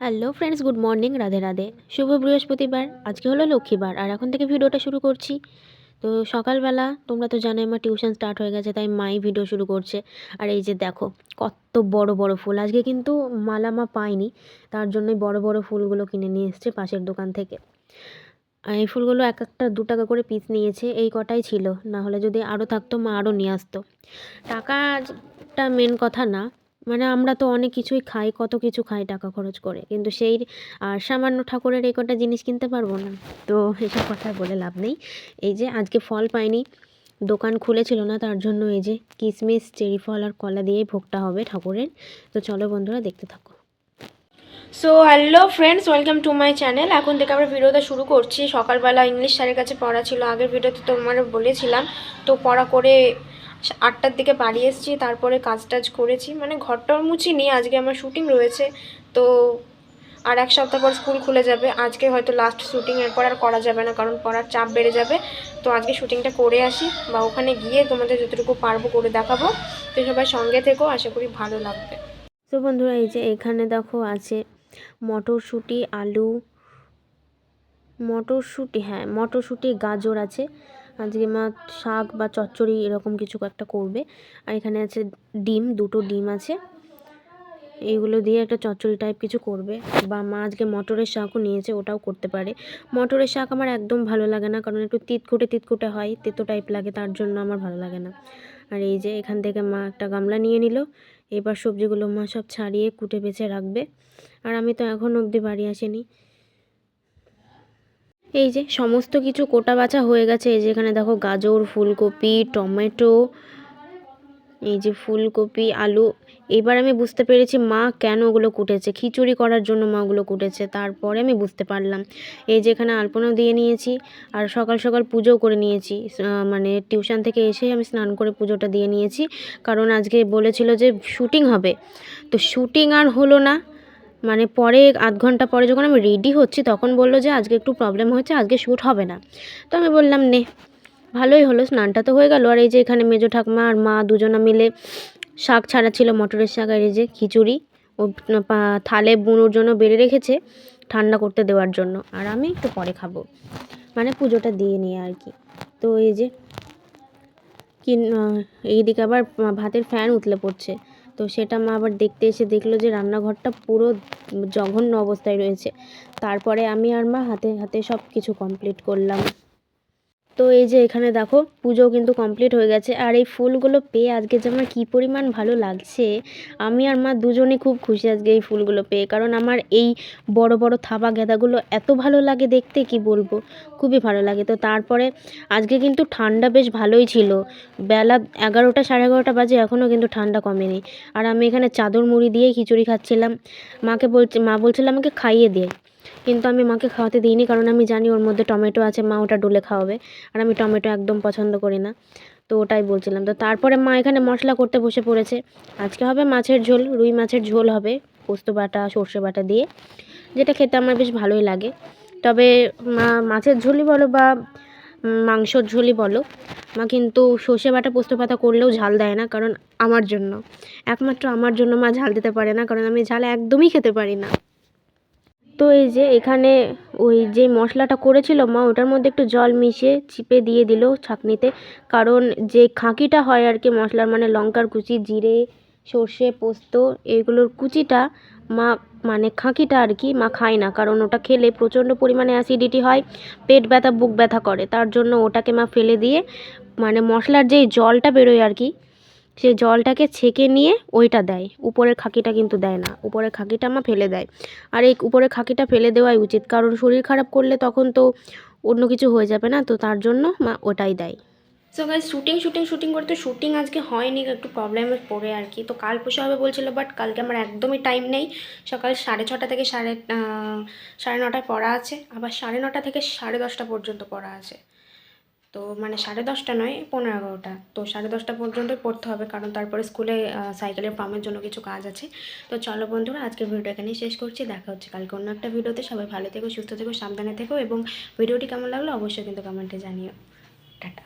Hello friends, good morning, Radhe Radhe. শুভ বৃহস্পতিবার, আজকে হলো লক্ষ্মীবার, আর এখন থেকে ভিডিওটা শুরু করছি। তো সকালবেলা, তোমরা তো জানোই আমার টিউশন স্টার্ট হয়ে গেছে, তাই মাই ভিডিও শুরু করছে। আর এই যে দেখো, কত বড় বড় ফুল। আজকে কিন্তু মালা মা পাইনি, তার জন্যই বড় বড় ফুলগুলো কিনে নিয়ে এসছে পাশের দোকান থেকে। আর এই ফুলগুলো এক একটা দু টাকা করে পিস নিয়েছে, এই কটাই ছিল। না হলে যদি আরও থাকতো, মা আরও নিয়ে আসতো। টাকাটা মেন কথা না। মানে আমরা তো অনেক কিছুই খাই, কত কিছু খাই টাকা খরচ করে। কিন্তু সেই সামান্য ঠাকুরের এই কটা জিনিস কিনতে পারব না। তো এসব কথা বলে লাভ নেই। এই যে আজকে ফল পাইনি, দোকান খুলেছিল না, তার জন্য এই যে কিশমিশ চেরি ফল আর কলা দিয়েই ভোগটা হবে ঠাকুরের। তো চলো বন্ধুরা দেখতে থাকো। So hello friends welcome to my channel এখন থেকে আমরা ভিডিওটা শুরু করছি। সকালবেলা ইংলিশ স্যারের কাছে পড়া ছিল। আগের ভিডিওতে তোমার বলেছিলাম, তো পড়া করে আটটার দিকে বাড়ি এসেছি, তারপরে কাজ টাজ করেছি। মানে ঘরটাও মুছিনি, আজকে আমার শুটিং রয়েছে। তো আর এক সপ্তাহ পর স্কুল খুলে যাবে। আজকে হয়তো লাস্ট শুটিং এরপর আর করা যাবে না, কারণ পড়ার চাপ বেড়ে যাবে। তো আজকে শুটিংটা করে আসি বা ওখানে গিয়ে তোমাদের যতটুকু পারব করে দেখাবো। তো সবাই সঙ্গে থেকেও আশা করি ভালো লাগবে। তো বন্ধুরা, এই যে এখানে দেখো আছে মটরশুঁটি, আলু, মটরশুঁটি হ্যাঁ মটরশুঁটি, গাজর আছে। আজকে মা শাক বা চচ্চড়ি এরকম কিছু একটা করবে। আর এখানে আছে ডিম, দুটো ডিম আছে। এইগুলো দিয়ে একটা চচ্চড়ি টাইপ কিছু করবে। বা মা আজকে মটরের শাকও নিয়েছে, ওটাও করতে পারে। মটরের শাক আমার একদম ভালো লাগে না, কারণ একটু তিতকুটে তিতকুটে হয়, তেতো টাইপ লাগে, তার জন্য আমার ভালো লাগে না। আর এই যে এখান থেকে মা একটা গামলা নিয়ে নিল। এবার সবজিগুলো মা সব ছাড়িয়ে কুটে বেছে রাখবে। আর আমি তো এখন অবধি বাড়ি আসিনি। এই যে সমস্ত কিছু কোটা বাছা হয়ে গেছে, এই যে এখানে দেখো গাজর, ফুলকপি, টমেটো, এই যে ফুলকপি, আলু। এবার আমি বুঝতে পেরেছি মা কেন ওগুলো কুটেছে, খিচুড়ি করার জন্য মা ওগুলো কুটেছে, তারপরে আমি বুঝতে পারলাম। এই যে এখানে আলপনাও দিয়ে নিয়েছি, আর সকাল সকাল পুজোও করে নিয়েছি মানে টিউশন থেকে এসে আমি স্নান করে পুজোটা দিয়ে নিয়েছি, কারণ আজকে বলেছিল যে শুটিং হবে। তো শুটিং আর হলো না মানে পরে আধ ঘণ্টা পরে যখন আমি রেডি হচ্ছি, তখন বলল যে আজকে একটু প্রবলেম হয়েছে, আজকে শ্যুট হবে না। তো আমি বললাম, নে, ভালোই হলো, স্নানটা তো হয়ে গেল। আর এই যে এখানে মেজো ঠাকুমা আর মা দুজনা মিলে শাক ছাড়া ছিল, মটরের শাক আর এই যে খিচুড়ি। ও থালে বুনোর জন্য বেড়ে রেখেছে ঠান্ডা করতে দেওয়ার জন্য। আর আমি একটু পরে খাব। মানে পুজোটা দিয়ে নিয়ে আর কি। তো এই যে কিন এইদিকে আবার ভাতের ফ্যান উতলে পড়ছে। তো সেটা মা আবার দেখতে এসে দেখল যে রান্নাঘরটা পুরো জঘন্য অবস্থায় রয়েছে। তারপরে আমি আর মা হাতে হাতে সব কিছু কমপ্লিট করলাম। তো এই যে এখানে দেখো, পুজো কিন্তু কমপ্লিট হয়ে গেছে। আর এই ফুলগুলো পেয়ে আজকে যে আমার কী পরিমাণ ভালো লাগছে, আমি আর মা দুজনেই খুব খুশি আজকে এই ফুলগুলো পেয়ে। কারণ আমার এই বড় বড় থাবা গেঁদাগুলো এত ভালো লাগে দেখতে, কি বলব? খুবই ভালো লাগে। তো তারপরে আজকে কিন্তু ঠান্ডা বেশ ভালোই ছিল। বেলা এগারোটা সাড়ে এগারোটা বাজে, এখনও কিন্তু ঠান্ডা কমেনি। আর আমি এখানে চাদর মুড়ি দিয়েই খিচুড়ি খাচ্ছিলাম। মাকে বলছে, মা বলছিল আমাকে খাইয়ে দিয়ে কিন্তু আমি মাকে খাওয়াতে দিইনি কারণ আমি জানি ওর মধ্যে টমেটো আছে, মা ওটা ডুলে খাওয়াবে। আর আমি টমেটো একদম পছন্দ করি না। তো ওটাই বলছিলাম। তো তারপরে মা এখানে মশলা করতে বসে পড়েছে। আজকে হবে মাছের ঝোল, রুই মাছের ঝোল হবে পোস্ত বাটা, সর্ষে বাটা দিয়ে, যেটা খেতে আমার বেশ ভালোই লাগে। তবে মা মাছের ঝোলই বলো বা মাংসর ঝোলই বলো, মা কিন্তু সর্ষে বাটা, পোস্ত পাতা করলেও ঝাল দেয় না কারণ আমার জন্য। একমাত্র আমার জন্য মা ঝাল দিতে পারে না কারণ আমি ঝাল একদমই খেতে পারি না। তো এই যে এখানে ওই যে মশলাটা করেছিল মা, ওটার মধ্যে একটু জল মিশিয়ে চিপে দিয়ে দিল ছাঁকনিতে। কারণ যে খাঁকিটা হয় আর কি মশলার মানে লঙ্কার কুচি, জিরে, সর্ষে, পোস্ত, এগুলোর কুচিটা মা মানে খাঁকিটা আর কি মা খায় না। কারণ ওটা খেলে প্রচণ্ড পরিমাণে অ্যাসিডিটি হয়, পেট ব্যথা, বুক ব্যথা করে। তার জন্য ওটাকে মা ফেলে দিয়ে মানে মশলার যেই জলটা বেরোয় আর কি সে জলটাকে ছেঁকে নিয়ে ওইটা দেয়। উপরের খাকিটা কিন্তু দেয় না। উপরের খাকিটা মা ফেলে দেয়। আর এই উপরের খাকিটা ফেলে দেওয়াই উচিত। কারণ শরীর খারাপ করলে তখন তো অন্য কিছু হয়ে যাবে না। তো তার জন্য মা ওটাই দেয়। So guys shooting shooting shooting করতে শুটিং আজকে হয়নি। একটু প্রবলেমে পড়ে আর কি। তো কাল পরশু হবে বলছিল বাট কালকে আমার একদমই টাইম নেই। সকাল সাড়ে ছটা থেকে সাড়ে সাড়ে নটায় পড়া আছে। আবার সাড়ে নটা থেকে সাড়ে দশটা পর্যন্ত পড়া আছে। তো মানে সাড়ে দশটা নয়, পনেরো এগারোটা। তো সাড়ে দশটা পর্যন্তই পড়তে হবে কারণ তারপরে স্কুলে সাইকেলের ফার্মের জন্য কিছু কাজ আছে। তো চলো বন্ধুরা আজকে ভিডিও এখানেই শেষ করছি। দেখা হচ্ছে কালকে অন্য একটা ভিডিওতে। সবাই ভালো থেকো, সুস্থ থেকো, সাবধানে থেকো এবং ভিডিওটি কেমন লাগল অবশ্যই কিন্তু কমেন্টে জানিও। টাটা।